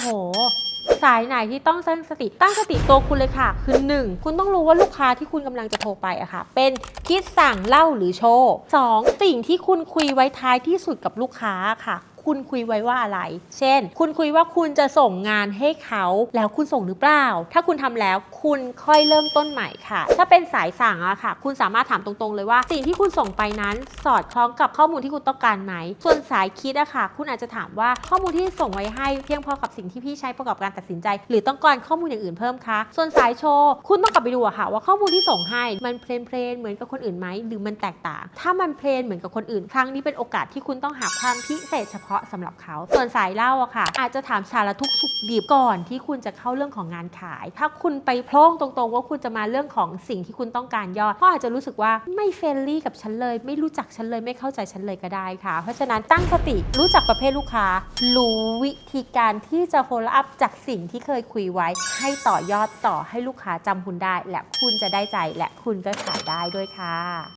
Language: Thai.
โห สายไหนที่ต้องตั้งสติตั้งสติตัวคุณเลยค่ะ คือ 1 คุณต้องรู้ว่าลูกค้าที่คุณกำลังจะโทรไปอะค่ะ เป็นคิดสั่งเล่าหรือโชว์สองสิ่งที่คุณคุยไว้ท้ายที่สุดกับลูกค้าค่ะ คุณคุยไว้ว่าอะไร เช่น คุณคุยว่าคุณจะส่งงานให้เขาแล้วคุณส่งหรือเปล่า ถ้าคุณทำแล้วคุณค่อยเริ่มต้นใหม่ค่ะ ถ้าเป็นสายสั่งอะค่ะ คุณสามารถถามตรงๆเลยว่า สิ่งที่คุณส่งไปนั้นสอดคล้องกับข้อมูลที่คุณต้องการไหม ส่วนสายคิดอะค่ะ คุณอาจจะถามว่าข้อมูลที่ส่งไว้ให้เพียงพอกับสิ่งที่พี่ใช้ประกอบการตัดสินใจ หรือต้องการข้อมูลอย่างอื่นเพิ่มคะ ส่วนสายโชว์คุณต้องกลับไปดูอะค่ะว่าข้อมูลที่ส่งให้มันเพลนเพลนๆเหมือนกับคนอื่นไหมหรือมันแตกต่าง ถ้ามันเพลนเหมือนกับคนอื่น ครั้งนี้เป็นโอกาสที่คุณต้องหาความพิเศษเฉพาะสำหรับเขา ส่วนสายเล่าอะค่ะ อาจจะถามสารทุกสุขดิบก่อนที่คุณจะเข้าเรื่องของงานขาย ถ้าคุณไปโพร่งตรงๆ ว่าคุณจะมาเรื่องของสิ่งที่คุณต้องการยอดก็อาจจะรู้สึกว่าไม่เฟรนลี่กับฉันเลย ไม่รู้จักฉันเลยไม่เข้าใจฉันเลยก็ได้ค่ะ เพราะฉะนั้นตั้งสติรู้จักประเภทลูกค้า รู้วิธีการที่จะ follow up จากสิ่งที่เคยคุยไว้ ให้ต่อยอดต่อให้ลูกค้าจำคุณได้ และคุณจะได้ใจและคุณก็ขายได้ด้วยค่ะ